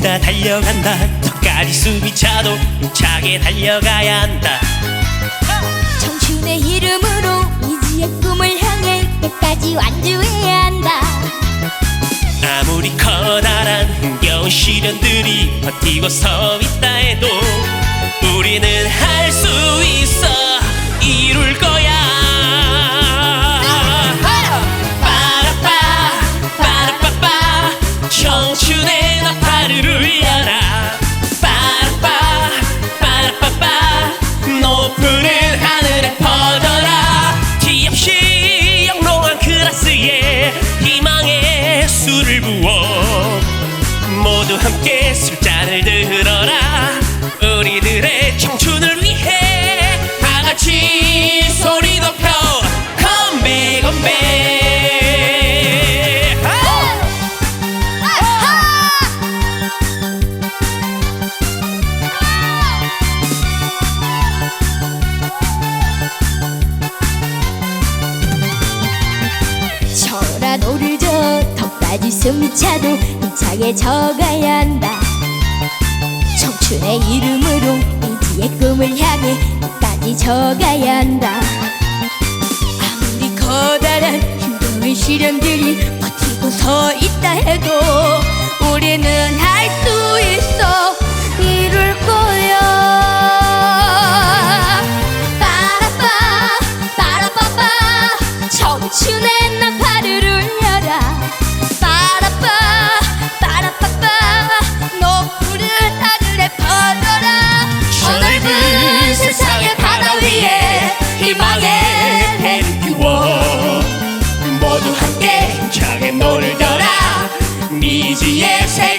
달려간다. 턱까지 숨이 차도 힘차게 달려가야 한다. 청춘의 이름으로 미지의 꿈을 향해 끝까지 완주해야 한다. 아무리 커다란 흥겨운 시련들이 버티고 서 있다 해도 우리는 할 수 있어 모두 함께 술잔을 들어라. 우리 숨차도 힘차게 적어야 한다. 청춘의 이름으로 이 뒤의 꿈을 향해 끝까지 적어야 한다. 아무리 커다란 힘겨운 시련들이 버티고 서 있다 해도 우리는 할 수 있어 이룰 거야. 빠라빠 빠라빠빠 청춘의 Gutierrez.